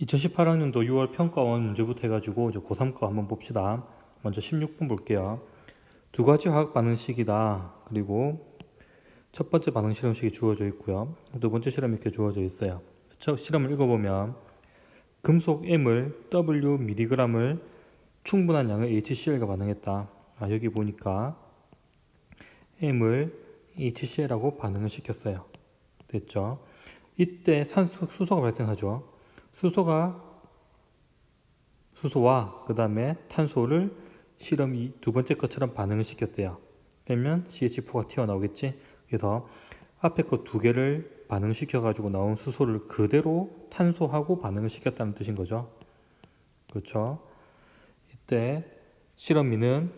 2018학년도 6월 평가원 문제부터 해가지고 이제 고3 거 한번 봅시다. 먼저 16번 볼게요. 두 가지 화학 반응식이다. 그리고 첫 번째 반응 실험식이 주어져 있고요. 두 번째 실험 이렇게 주어져 있어요. 첫 실험을 읽어보면 금속 M을 W mg을 충분한 양의 HCl과 반응했다. 아, 여기 보니까 M을 HCl하고 반응을 시켰어요. 됐죠? 이때 산소 수소가 발생하죠. 수소가 수소와 그 다음에 탄소를 실험 이 두 번째 것처럼 반응을 시켰대요. 그러면 CH4가 튀어나오겠지. 그래서 앞에 거 두 개를 반응시켜 가지고 나온 수소를 그대로 탄소하고 반응을 시켰다는 뜻인 거죠. 그렇죠? 이때 실험이는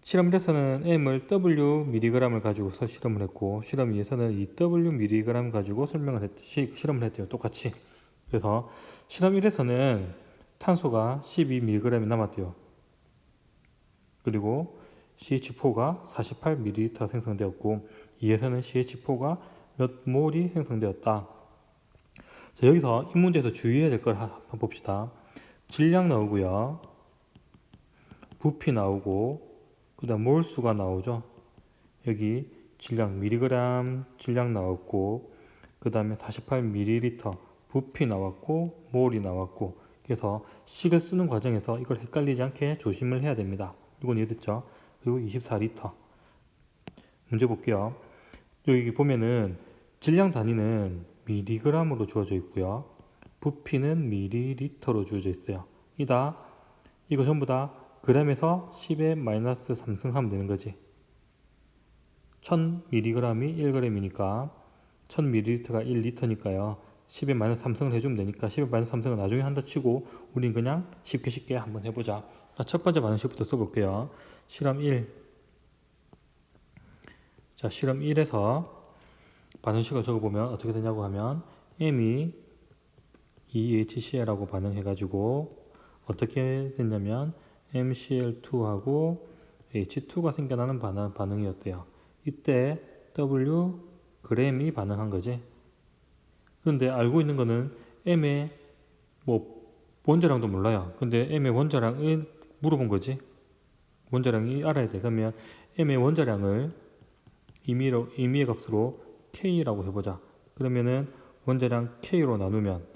실험 1에서는 M을 W mg을 가지고서 실험을 했고 실험 2에서는 이 W mg 가지고 설명을 했듯이 실험을 했대요. 똑같이. 그래서 실험 1에서는 탄소가 12mg이 남았대요. 그리고 CH4가 48ml 생성되었고 2에서는 CH4가 몇 몰이 생성되었다. 자, 여기서 이 문제에서 주의해야 될 걸 한번 봅시다. 질량 나오고요. 부피 나오고 그다음 몰수가 나오죠. 여기 질량 미리그램 질량 나왔고 그 다음에 48ml 부피 나왔고 몰이 나왔고 그래서 식을 쓰는 과정에서 이걸 헷갈리지 않게 조심을 해야 됩니다. 이건 이해됐죠? 그리고 24리터 문제 볼게요. 여기 보면은 질량 단위는 미리그램으로 주어져 있고요. 부피는 미리리터로 주어져 있어요. 이다 이거 전부 다 그램에서 10의 마이너스 3승 하면 되는 거지. 1000mg이 1g이니까 1000ml가 1리터니까요. 10의 마이너스 3승을 해주면 되니까 10의 마이너스 3승을 나중에 한다 치고 우린 그냥 쉽게 쉽게 한번 해보자. 자, 첫 번째 반응식부터 써볼게요. 실험 1. 자, 실험 1에서 반응식을 적어보면 어떻게 되냐고 하면 M이 EHCl하고 반응해가지고 어떻게 됐냐면 MCl2하고 H2가 생겨나는 반응, 반응이었대요. 이때 W 그램이 반응한 거지. 그런데 알고 있는 거는 M의 뭐 원자량도 몰라요. 근데 M의 원자량을 물어본 거지. 원자량이 알아야 돼. 그러면 M의 원자량을 임의로, 임의의 값으로 K라고 해보자. 그러면은 원자량 K로 나누면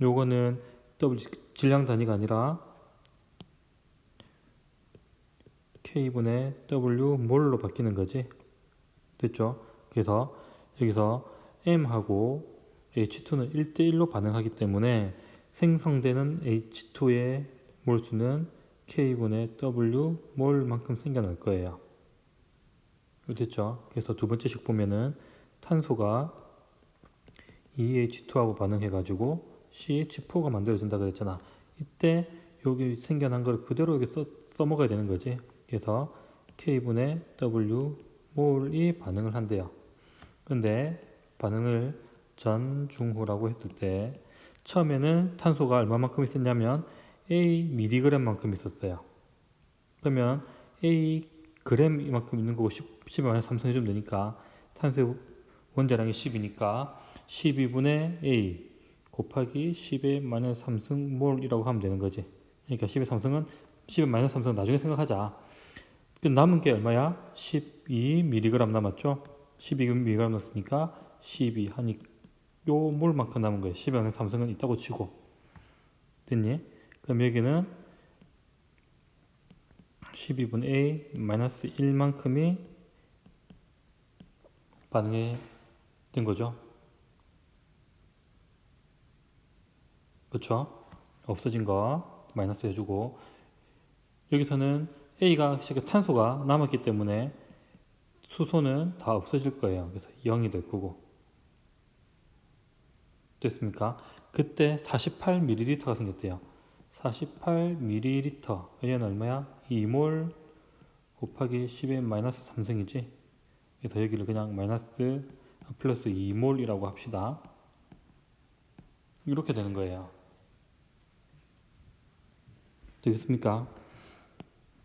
요거는 W 질량 단위가 아니라 K분의 W 몰로 바뀌는 거지. 됐죠? 그래서 여기서 M하고 H2는 1대1로 반응하기 때문에 생성되는 H2의 몰수는 K분의 W 몰만큼 생겨날 거예요. 됐죠? 그래서 두 번째 식 보면은 탄소가 EH2하고 반응해가지고 CH4가 만들어진다 그랬잖아. 이때 여기 생겨난 걸 그대로 여기 써, 써먹어야 되는 거지. 그래서 K분의 W 몰이 반응을 한대요. 근데 반응을 전, 중, 후라고 했을 때 처음에는 탄소가 얼마만큼 있었냐면 A 미리그램만큼 있었어요. 그러면 A 그램 이만큼 있는 거고 10, 10에 마이너스 3승 해주면 되니까 탄소의 원자량이 10이니까 12분의 A 곱하기 10의 마이너스 3승 몰이라고 하면 되는 거지. 그러니까 10의 3승은 10의 마이너스 3승 나중에 생각하자. 그 남은 게 얼마야? 12mg 남았죠? 12mg 남았으니까 12 하니 요 몰만큼 남은 거예요. 10의 마이너스 3승은 있다고 치고. 됐니? 그럼 여기는 12분의 A 마이너스 1만큼이 반응이 된 거죠. 그렇죠? 없어진 거 마이너스 해주고 여기서는 A가 탄소가 남았기 때문에 수소는 다 없어질 거예요. 그래서 0이 될 거고 됐습니까? 그때 48ml가 생겼대요. 48ml 얘는 얼마야? 2몰 곱하기 10의 마이너스 3승이지 그래서 여기를 그냥 마이너스 플러스 2몰이라고 합시다 이렇게 되는 거예요 되겠습니까?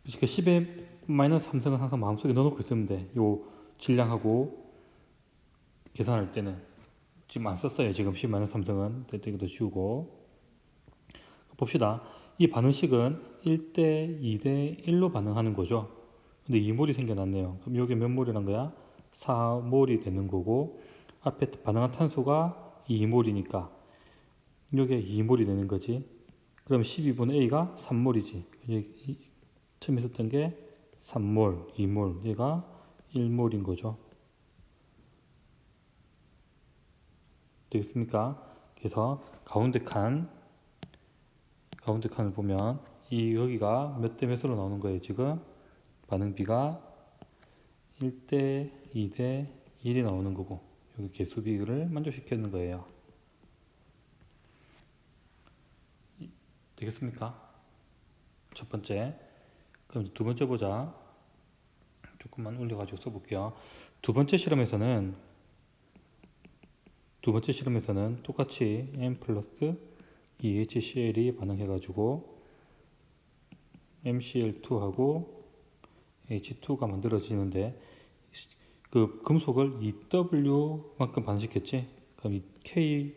그러니까 10의 마이너스 3승은 항상 마음속에 넣어놓고 있으면 돼 요 질량하고 계산할 때는 지금 안 썼어요 지금 10 마이너스 3승은 이것도 지우고 봅시다. 이 반응식은 1대 2대 1로 반응하는 거죠. 근데 2몰이 생겨났네요. 그럼 이게 몇 몰이란 거야? 4몰이 되는 거고 앞에 반응한 탄소가 2몰이니까 이게 2몰이 되는 거지. 그럼 12분의 A가 3몰이지. 여기 처음 있었던 게 3몰, 2몰, 얘가 1몰인 거죠. 되겠습니까? 그래서 가운데 칸, 가운데 칸을 보면 이 여기가 몇 대 몇으로 나오는 거예요, 지금? 반응비가 1대 2대 1이 나오는 거고 여기 개수비를 만족시키는 거예요. 되겠습니까? 첫 번째. 그럼 두 번째 보자. 조금만 올려가지고 써볼게요. 두 번째 실험에서는 두 번째 실험에서는 똑같이 M 플러스 EHCl이 반응해가지고 MCl2하고 H2가 만들어지는데 그 금속을 EW만큼 반응시켰지? 그럼 이 K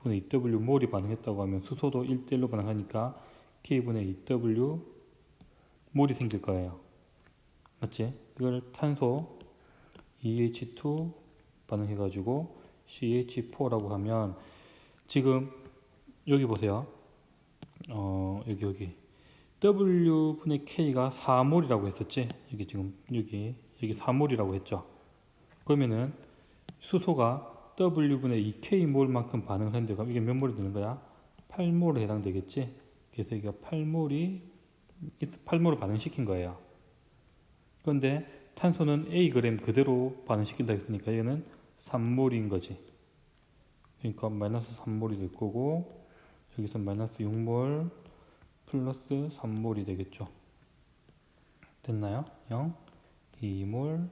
분의 EW 몰이 반응했다고 하면 수소도 1대1로 반응하니까 K분의 EW 몰이 생길 거예요. 맞지? 그걸 탄소 EH2 반응해가지고 CH4라고 하면 지금 여기 보세요. 어, 여기 여기 W분의 K가 4몰이라고 했었지? 여기 지금 여기 여기 4몰이라고 했죠. 그러면은 수소가 W분의 2K몰만큼 반응을 했는데 그럼 이게 몇 몰이 되는 거야? 8몰에 해당되겠지? 그래서 이게 8몰이 8몰을 반응시킨 거예요. 그런데 탄소는 A 그램 그대로 반응시킨다 했으니까 얘는 3몰인 거지. 그러니까 마이너스 3몰이 될 거고 여기서 마이너스 6몰 플러스 3몰이 되겠죠. 됐나요? 0, 2몰,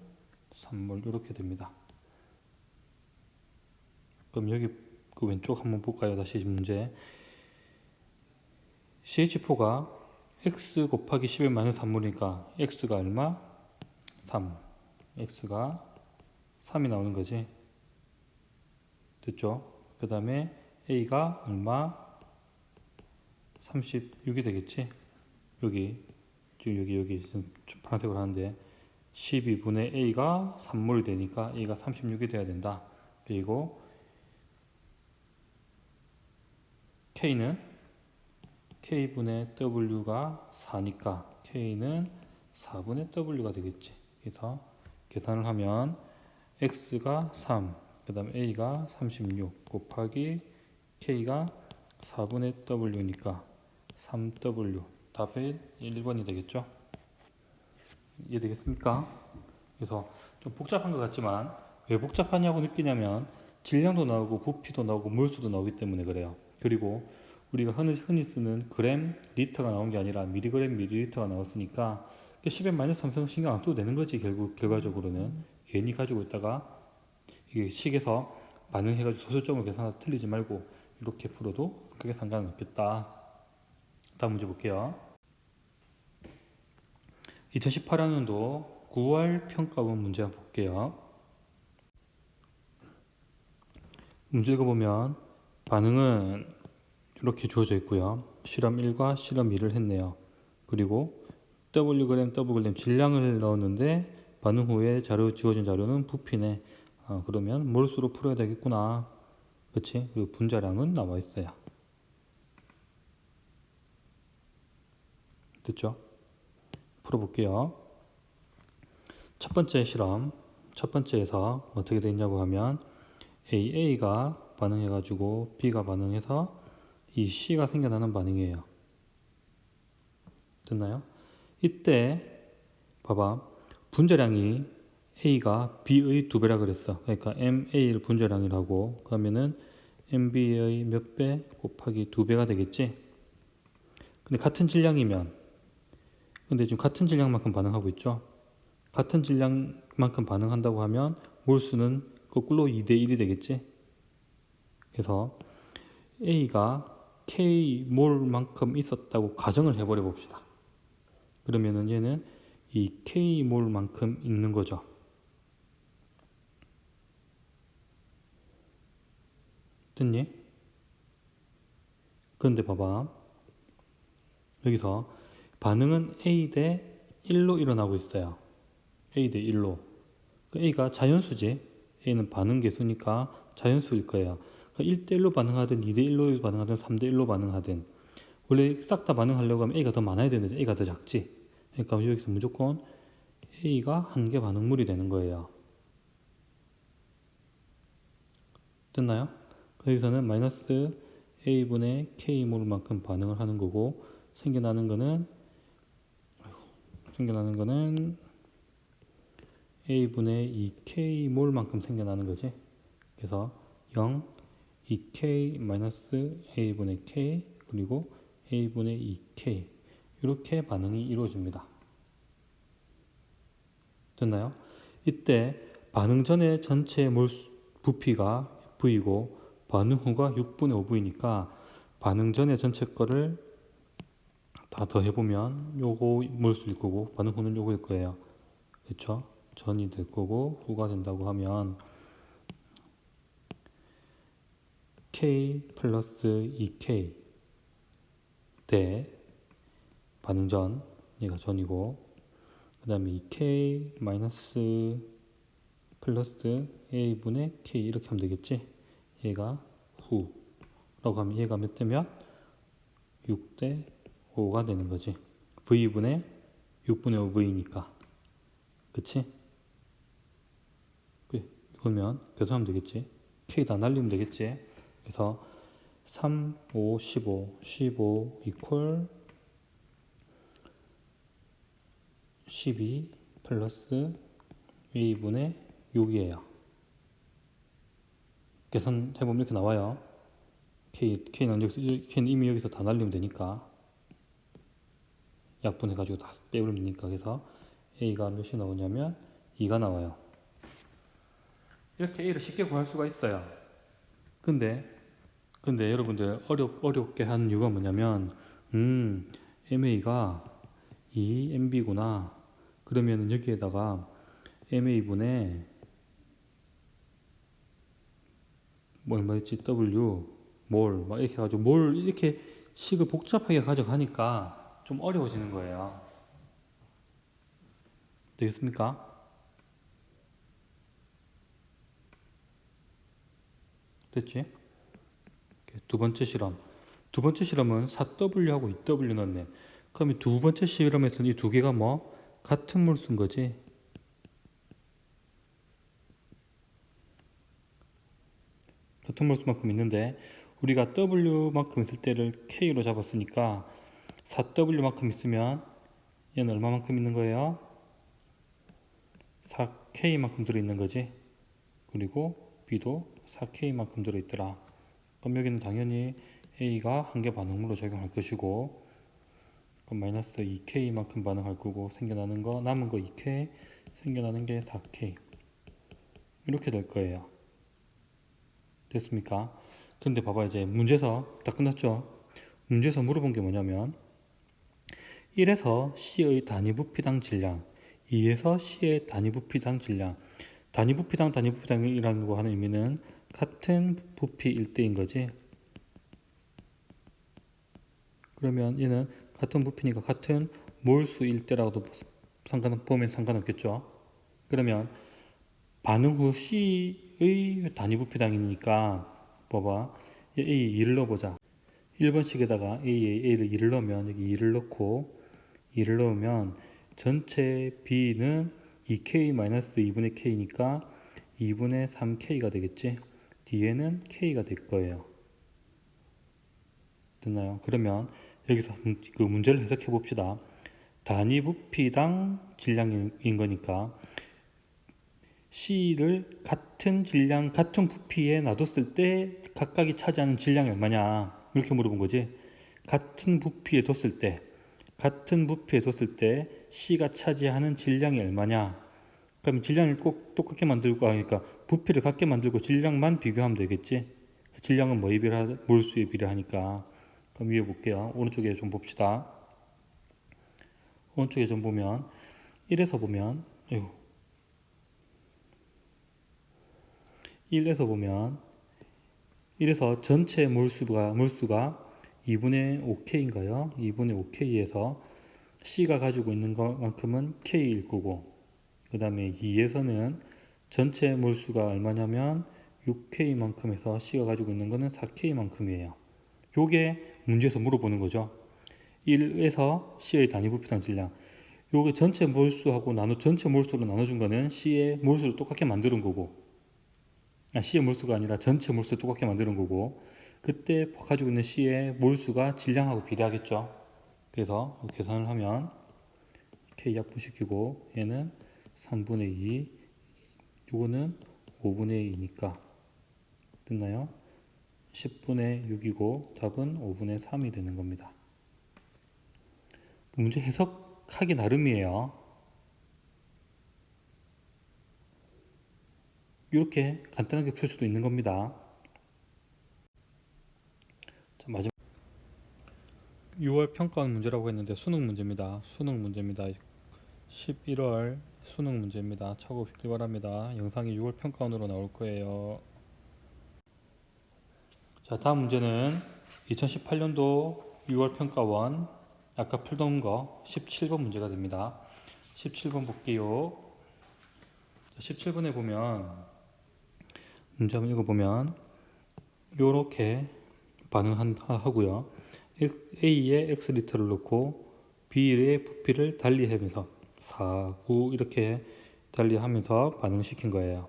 3몰 이렇게 됩니다. 그럼 여기 그 왼쪽 한번 볼까요? 다시 문제. CH4가 x 곱하기 10의 마이너스 3몰이니까 x가 얼마? 3. x가 3이 나오는 거지. 됐죠? 그 다음에 a가 얼마? 36이 되겠지? 여기, 지금 여기, 여기 파란색으로 하는데 12분의 a가 3몰이 되니까 a가 36이 돼야 된다. 그리고 k는 k분의 w가 4니까 k는 4분의 w가 되겠지. 그래서 계산을 하면 x가 3, 그 다음에 a가 36 곱하기 k가 4분의 w니까 3w 답이 1번이 되겠죠. 이해되겠습니까? 그래서 좀 복잡한 것 같지만 왜 복잡하냐고 느끼냐면 질량도 나오고 부피도 나오고 몰수도 나오기 때문에 그래요. 그리고 우리가 흔히, 흔히 쓰는 그램, 리터가 나온 게 아니라 미리그램, 미리리터가 나왔으니까 10의 마이너스 3성 신경 안 써도 되는 거지 결국 결과적으로는 괜히 가지고 있다가 이게 식에서 반응해가지고 소수점을 계산해서 틀리지 말고 이렇게 풀어도 크게 상관은 없겠다. 다음 문제 볼게요. 2018학년도 9월 평가원 문제 한번 볼게요. 문제 읽어보면 반응은 이렇게 주어져 있고요. 실험 1과 실험 2를 했네요. 그리고 W그램, W그램 질량을 넣었는데 반응 후에 자료 지워진 자료는 부피네. 아, 그러면 몰수로 풀어야 되겠구나. 그렇지? 그리고 분자량은 나와 있어요. 됐죠? 풀어볼게요. 첫 번째 실험, 첫 번째에서 어떻게 되냐고 하면 AA가 반응해가지고 B가 반응해서 이 C가 생겨나는 반응이에요. 됐나요? 이때 봐봐 분자량이 A가 B의 두 배라 그랬어. 그러니까 MA를 분자량이라고 그러면은 MB의 몇 배 곱하기 두 배가 되겠지. 근데 같은 질량이면 근데 지금 같은 질량만큼 반응하고 있죠. 같은 질량만큼 반응한다고 하면 몰수는 거꾸로 2대 1이 되겠지. 그래서 A가 K 몰만큼 있었다고 가정을 해버려 봅시다. 그러면은 얘는 이 K 몰만큼 있는 거죠. 됐니? 그런데 봐봐. 여기서 반응은 A 대 1로 일어나고 있어요. A 대 1로. 그 A가 자연수지. A는 반응 개수니까 자연수일 거예요. 1대 1로 반응하든 2대 1로 반응하든 3대 1로 반응하든 원래 싹 다 반응하려고 하면 A가 더 많아야 되는데 A가 더 작지. 그러니까 여기서 무조건 A가 한 개 반응물이 되는 거예요. 됐나요? 여기서는 마이너스 A분의 K몰만큼 반응을 하는 거고 생겨나는 거는 생겨나는 거는 A분의 2K몰만큼 생겨나는 거지. 그래서 0, 2K 마이너스 A분의 K 그리고 A분의 2K 이렇게 반응이 이루어집니다. 됐나요? 이때 반응 전에 전체 몰 부피가 V고 반응 후가 6분의 5V니까 반응 전에 전체 거를 다 더해보면 요거 몰수일 거고 반응 후는 요거일 거예요. 그렇죠? 전이 될 거고 후가 된다고 하면 K 플러스 2K 대 반응 전 얘가 전이고 그 다음에 2K 마이너스 플러스 A분의 K 이렇게 하면 되겠지 얘가 후라고 하면 얘가 몇 대면 6 대 5가 되는 거지. V분의 6분의 5V니까. 그치? 그래, 그러면 계산하면 되겠지. K 다 날리면 되겠지. 그래서 3, 5, 15, 15 이퀄 12 플러스 A분의 6이에요. 계산해보면 이렇게 나와요. K, K는, 여기서, K는 이미 여기서 다 날리면 되니까. 약분해가지고 다 빼버리면 되니까. 그래서 A가 몇이 나오냐면 2가 나와요. 이렇게 A를 쉽게 구할 수가 있어요. 근데, 근데 여러분들 어렵, 어렵게 하는 이유가 뭐냐면, 음, MA가 2MB구나. 그러면 여기에다가 MA분의 뭐 얼마였지? W 몰, 막 이렇게 해가지고 몰 이렇게 식을 복잡하게 가져가니까 좀 어려워지는 거예요. 되겠습니까? 됐지? 두 번째 실험. 두 번째 실험은 4W하고 2W 넣네. 그러면 두 번째 실험에서는 이 두 개가 뭐? 같은 몰수인 거지. 같은 몰수만큼 있는데 우리가 W만큼 있을 때를 K로 잡았으니까 4W만큼 있으면 얘는 얼마만큼 있는 거예요? 4K만큼 들어있는 거지. 그리고 B도 4K만큼 들어있더라. 그럼 여기는 당연히 A가 한 개 반응물로 적용할 것이고 그럼 마이너스 2K만큼 반응할 거고 생겨나는 거 남은 거 2K 생겨나는 게 4K 이렇게 될 거예요. 됐습니까? 근데 봐봐 이제 문제에서 다 끝났죠? 문제에서 물어본 게 뭐냐면 1에서 C의 단위 부피당 질량 2에서 C의 단위 부피당 질량 단위 부피당 단위 부피당이라는 거 하는 의미는 같은 부피 일대인 거지 그러면 얘는 같은 부피니까 같은 몰수 일대라고도 상관 보면 상관없겠죠 그러면 반응 후 C 의 단위 부피당이니까 봐봐. A 2를 넣어보자. 1번씩에다가 A에 A를 2를 넣으면 여기 2를 넣고 2를 넣으면 전체 B는 2K-2분의 K니까 2분의 3K가 되겠지? 뒤에는 K가 될 거예요. 됐나요? 그러면 여기서 그 문제를 해석해 봅시다. 단위 부피당 질량인 거니까 C를 같은 질량, 같은 부피에 놔뒀을 때 각각이 차지하는 질량이 얼마냐 이렇게 물어본 거지. 같은 부피에 뒀을 때, 같은 부피에 뒀을 때 C가 차지하는 질량이 얼마냐. 그럼 질량을 꼭 똑같게 만들고 하니까 부피를 같게 만들고 질량만 비교하면 되겠지. 질량은 뭐에 비례 몰수에 비례하니까. 그럼 위에 볼게요. 오른쪽에 좀 봅시다. 오른쪽에 좀 보면 1에서 보면 이거 1에서 보면 1에서 전체 몰수가 몰수가 2분의 5k인가요? 2분의 5k에서 C가 가지고 있는 것만큼은 K일 거고 그 다음에 2에서는 전체 몰수가 얼마냐면 6K만큼에서 C가 가지고 있는 거는 4K만큼이에요. 요게 문제에서 물어보는 거죠. 1에서 C의 단위 부피상 질량. 요게 전체 몰수하고 나눠 전체 몰수로 나눠준 거는 C의 몰수를 똑같게 만드는 거고 아, C의 몰수가 아니라 전체 몰수를 똑같게 만드는 거고 그때 가지고 있는 C의 몰수가 질량하고 비례하겠죠. 그래서 계산을 하면 K 약분시키고 얘는 3분의 2 요거는 5분의 2니까 됐나요? 10분의 6이고 답은 5분의 3이 되는 겁니다. 문제 해석하기 나름이에요. 이렇게 간단하게 풀 수도 있는 겁니다. 자, 마지막 6월 평가원 문제라고 했는데 수능 문제입니다. 수능 문제입니다. 11월 수능 문제입니다. 참고하시기 바랍니다. 영상이 6월 평가원으로 나올 거예요. 자, 다음 문제는 2018년도 6월 평가원 아까 풀던 거 17번 문제가 됩니다. 17번 볼게요. 17번에 보면 한번 읽어보면 이렇게 반응하고요. A에 X 리터를 넣고 B의 부피를 달리하면서 4, 9 이렇게 달리하면서 반응시킨 거예요.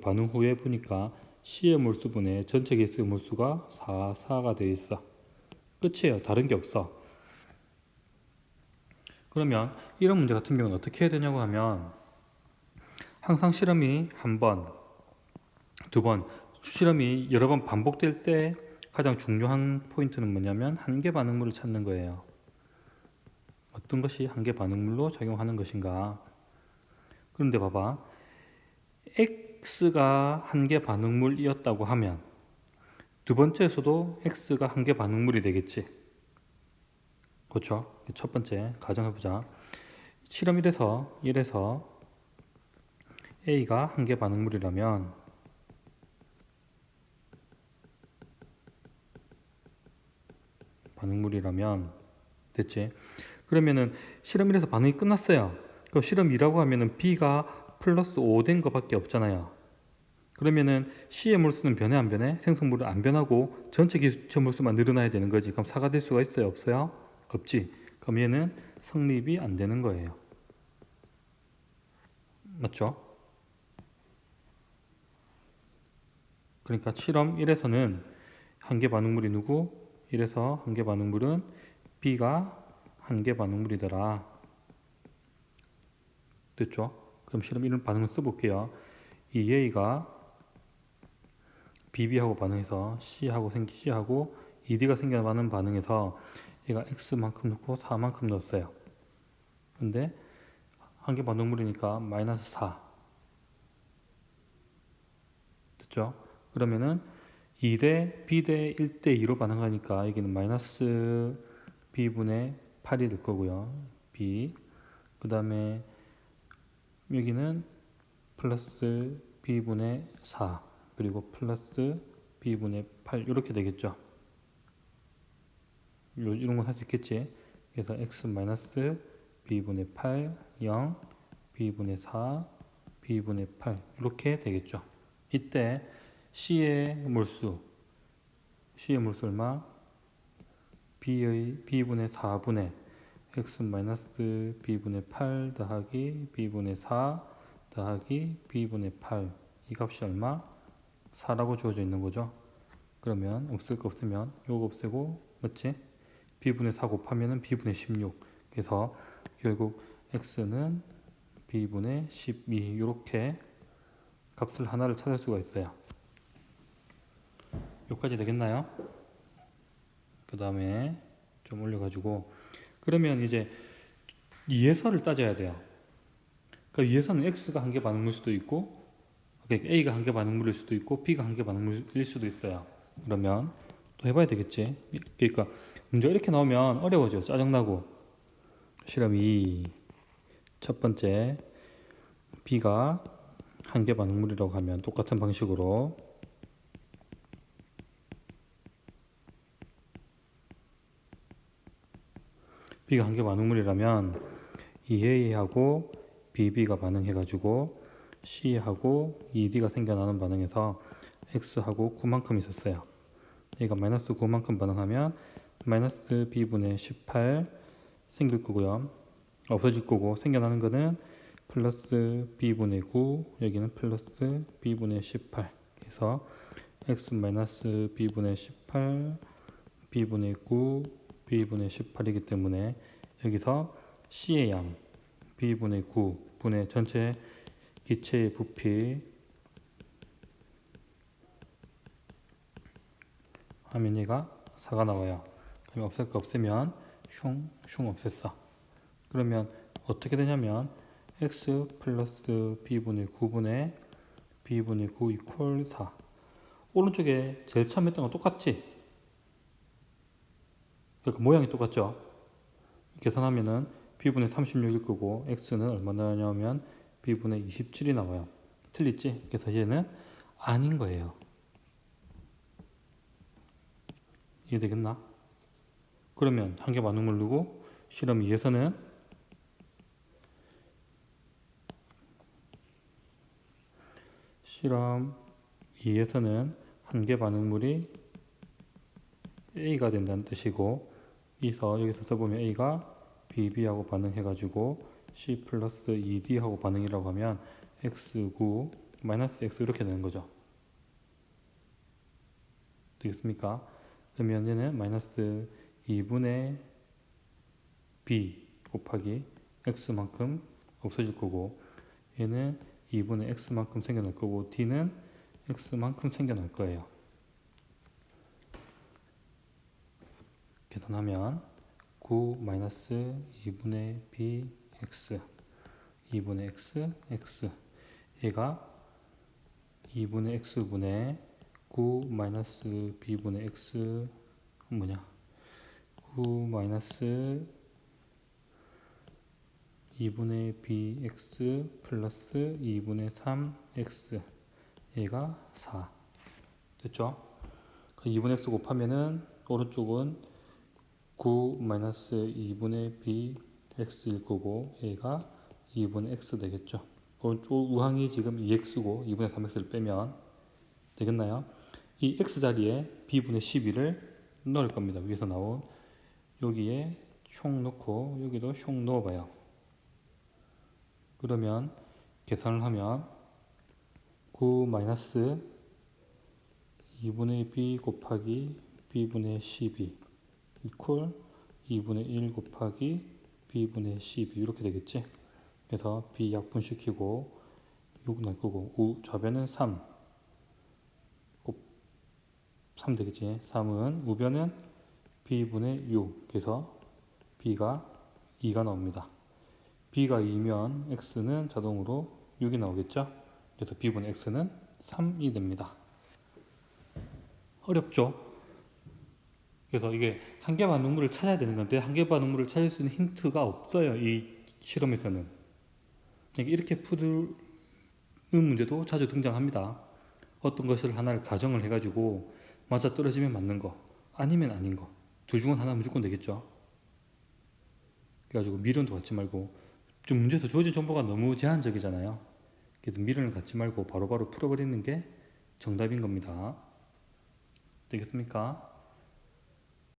반응 후에 보니까 C의 몰수분의 전체 개수의 몰수가 4, 4가 되어 있어. 끝이에요. 다른 게 없어. 그러면 이런 문제 같은 경우는 어떻게 해야 되냐고 하면 항상 실험이 한 번, 두 번, 실험이 여러 번 반복될 때 가장 중요한 포인트는 뭐냐면 한계 반응물을 찾는 거예요. 어떤 것이 한계 반응물로 작용하는 것인가? 그런데 봐봐. X가 한계 반응물이었다고 하면 두 번째에서도 X가 한계 반응물이 되겠지. 그렇죠? 첫 번째 가정해보자. 실험 1에서 1에서 A가 한계 반응물이라면 반응물이라면 됐지? 그러면은 실험 1에서 반응이 끝났어요. 그럼 실험 2라고 하면은 B가 플러스 5 된 것밖에 없잖아요. 그러면은 C의 몰수는 변해 안 변해? 생성물은 안 변하고 전체 기체 몰수만 늘어나야 되는 거지. 그럼 4가 될 수가 있어요? 없어요? 없지. 그럼 얘는 성립이 안 되는 거예요. 맞죠? 그러니까 실험 1에서는 한계 반응물이 누구? 1에서 한계 반응물은 B가 한계 반응물이더라. 됐죠? 그럼 실험 1 반응을 써볼게요. 이 A가 BB하고 반응해서 C하고 생기 C하고 ED가 생겨나는 반응에서 얘가 X만큼 넣고 4만큼 넣었어요. 근데 한계 반응물이니까 마이너스 4. 됐죠? 그러면은 2대 B대 1대 2로 반응하니까 여기는 마이너스 B분의 8이 될 거고요. B. 그 다음에 여기는 플러스 B분의 4 그리고 플러스 B분의 8 이렇게 되겠죠. 이런 건 할 수 있겠지. 그래서 X 마이너스 B분의 8, 0, B분의 4, B분의 8 이렇게 되겠죠. 이때 C의 몰수 C의 몰수 얼마? B의 B분의 4분의 X 마이너스 B분의 8 더하기 B분의 4 더하기 B분의 8 이 값이 얼마? 4라고 주어져 있는 거죠. 그러면 없을 거 없으면 요거 없애고 맞지? B분의 4 곱하면은 B분의 16 그래서 결국 X는 B분의 12 이렇게 값을 하나를 찾을 수가 있어요. 여기까지 되겠나요? 그 다음에 좀 올려가지고 그러면 이제 이해서를 따져야 돼요. 그러니까 이해서는 x가 한계 반응물 수도 있고 그러니까 a가 한계 반응물일 수도 있고 b가 한계 반응물일 수도 있어요. 그러면 또 해봐야 되겠지. 그러니까 문제가 이렇게 나오면 어려워져 짜증나고 실험 2 첫 번째 b가 한계 반응물이라고 하면 똑같은 방식으로 B가 한계 반응물이라면 EA하고 BB가 반응해가지고 C하고 ED가 생겨나는 반응에서 X하고 9만큼 있었어요. 얘가 마이너스 9만큼 반응하면 마이너스 B분의 18 생길 거고요. 없어질 거고 생겨나는 거는 플러스 B분의 9 여기는 플러스 B분의 18 그래서 X 마이너스 B분의 18 B분의 9 B분의 18이기 때문에 여기서 C의 양 B분의 9 분의 전체 기체의 부피 하면 얘가 4가 나와요. 그럼 없앨 거 없으면 슝, 슝 없앴어. 그러면 어떻게 되냐면 x 플러스 b분의 9분의 b분의 9 이퀄 4 오른쪽에 제일 처음 했던 거 똑같지? 그러니까 모양이 똑같죠? 계산하면은 b분의 36일 거고 x는 얼마 나오냐면 b분의 27이 나와요. 틀리지? 그래서 얘는 아닌 거예요. 이해되겠나? 그러면 한개 반응물 누르고 실험 2에서는 실험 2에서는 한 개 반응물이 A가 된다는 뜻이고 이서 여기서 써보면 A가 BB하고 반응해가지고 C 플러스 ED하고 반응이라고 하면 X9 마이너스 X 이렇게 되는 거죠. 되겠습니까? 그러면 얘는 마이너스 2분의 b 곱하기 x만큼 없어질 거고 얘는 2분의 x만큼 생겨날 거고 d는 x만큼 생겨날 거예요. 계산하면 9 마이너스 2분의 b x 2분의 x x 얘가 2분의 x분의 9 마이너스 b분의 x 뭐냐 9 마이너스 2분의 bx 플러스 2분의 3x 얘가 4 됐죠? 2분의 x 곱하면은 오른쪽은 9 마이너스 2분의 bx일 거고 얘가 2분의 x 되겠죠? 오른쪽 우항이 지금 2x고 2분의 3x를 빼면 되겠나요? 이 x 자리에 b분의 12를 넣을 겁니다. 위에서 나온 여기에 흉 넣고 여기도 흉 넣어봐요. 그러면 계산을 하면 9 마이너스 2분의 b 곱하기 b분의 12 이퀄 2분의 1 곱하기 b분의 12 이렇게 되겠지? 그래서 b 약분시키고 6날 거고 우 좌변은 3 3 되겠지? 3은 우변은 b분의 6 그래서 b가 2가 나옵니다. b가 2면 x는 자동으로 6이 나오겠죠? 그래서 b분의 x는 3이 됩니다. 어렵죠? 그래서 이게 한계 반응물을 찾아야 되는 건데 한계 반응물을 찾을 수 있는 힌트가 없어요. 이 실험에서는. 그러니까 이렇게 푸는 문제도 자주 등장합니다. 어떤 것을 하나를 가정을 해가지고 맞아 떨어지면 맞는 거 아니면 아닌 거 둘 중은 하나 무조건 되겠죠. 그래가지고 미련도 갖지 말고 좀 문제에서 주어진 정보가 너무 제한적이잖아요. 그래서 미련을 갖지 말고 바로바로 풀어버리는 게 정답인 겁니다. 되겠습니까?